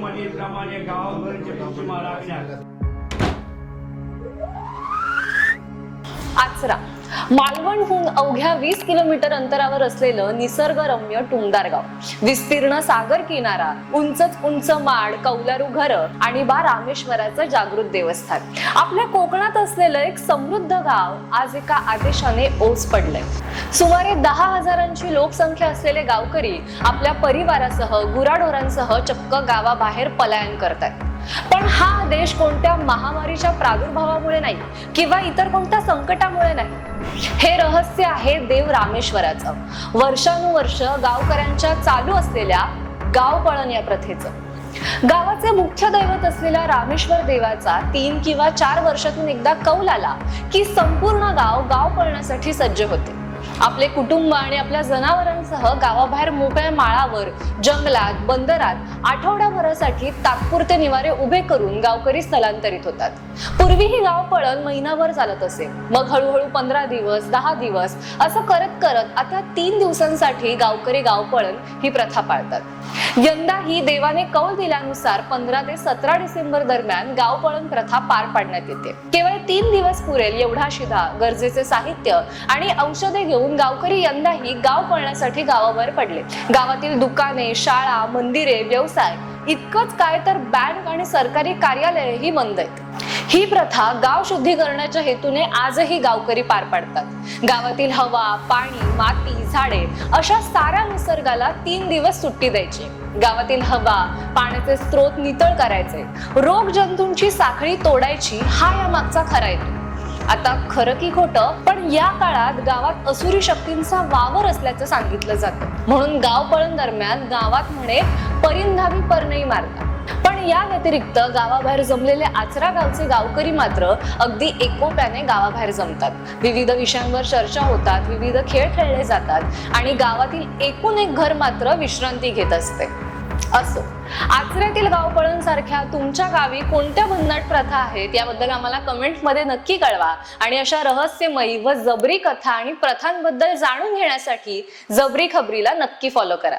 म्हणीप्रमाणे गावभर जपचिमा लागल्या आचरा. मालवणहून अवघ्या वीस किलोमीटर अंतरावर असलेलं निसर्गरम्य टुमदार गाव विस्तीर्ण सागर किनारा उंचच उंच माड कौलारू घर आणि बा रामेश्वराचं जागृत देवस्थान. आपल्या कोकणात असलेलं एक समृद्ध गाव आज एका आदेशाने ओस पडलंय. सुमारे दहा हजारांची लोकसंख्या असलेले गावकरी आपल्या परिवारासह गुराढोरांसह चक्क गावाबाहेर पलायन करतात पण हा देश कोणत्या महामारीच्या प्रादुर्भावामुळे नाही किंवा इतर कोणत्या संकटामुळे नाही. हे रहस्य आहे देव रामेश्वराचं. वर्षानुवर्ष गावकऱ्यांच्या चालू असलेल्या गाव पळण या प्रथेचं. गावाचे मुख्य दैवत असलेल्या रामेश्वर देवाचा तीन किंवा चार वर्षातून एकदा कौल आला की संपूर्ण गाव गाव पळण्यासाठी सज्ज होते. आपले कुटुंब आणि आपल्या जनावरांसह गावाबाहेर मोकळ्या माळावर जंगलात बंदरात आठवड्याभरासाठी तात्पुरते निवारे उभे करून गावकरी स्थलांतरित होतात. पूर्वी ही गाव पळण महिनाभर चालत असे. मग हळूहळू पंधरा दिवस दहा दिवस असं करत करत आता तीन दिवसांसाठी गावकरी गाव पळण ही प्रथा पाळतात. यंदा ही देवाने कौल दिल्यानुसार पंधरा ते सतरा डिसेंबर दरम्यान गाव पळण प्रथा पार पाडण्यात येते. केवळ तीन दिवस पुरेल एवढा शिधा गरजेचे साहित्य आणि औषधे घेऊन गावकरी यंदाही गाव पळण्यासाठी गावावर पडले. गावातील दुकाने शाळा मंदिरे व्यवसाय इतकंच काय तर बँक आणि सरकारी कार्यालयही बंद आहेत. ही प्रथा गाव शुद्धीकरणाच्या हेतूने आजही गावकरी पार पाडतात. गावातील हवा पाणी माती झाडे अशा साऱ्या निसर्गाला तीन दिवस सुट्टी द्यायची. गावातील हवा पाण्याचे स्रोत नितळ करायचे. रोग जंतूंची साखळी तोडायची हा या मागचा खरा हेतू. आता खरं की खोटं पण या काळात गावात असुरी शक्तींचा वावर असल्याचं सांगितलं जातं. म्हणून गाव पळण दरम्यान गावात म्हणे परिंधावी परनई मारतात. पण या व्यतिरिक्त गावाबाहेर जमलेले आचरा गावचे गावकरी मात्र अगदी एकोप्याने गावाबाहेर जमतात. विविध विषयांवर चर्चा होतात विविध खेळ खेळले जातात आणि गावातील एकूण एक घर मात्र विश्रांती घेत असते. असो. आचऱ्यातील गावपळण सारख्या तुमच्या गावी कोणत्या भन्नाट प्रथा आहेत याबद्दल आम्हाला कमेंटमध्ये नक्की कळवा. आणि अशा रहस्यमयी व जबरी कथा आणि प्रथांबद्दल जाणून घेण्यासाठी जबरी खबरीला नक्की फॉलो करा.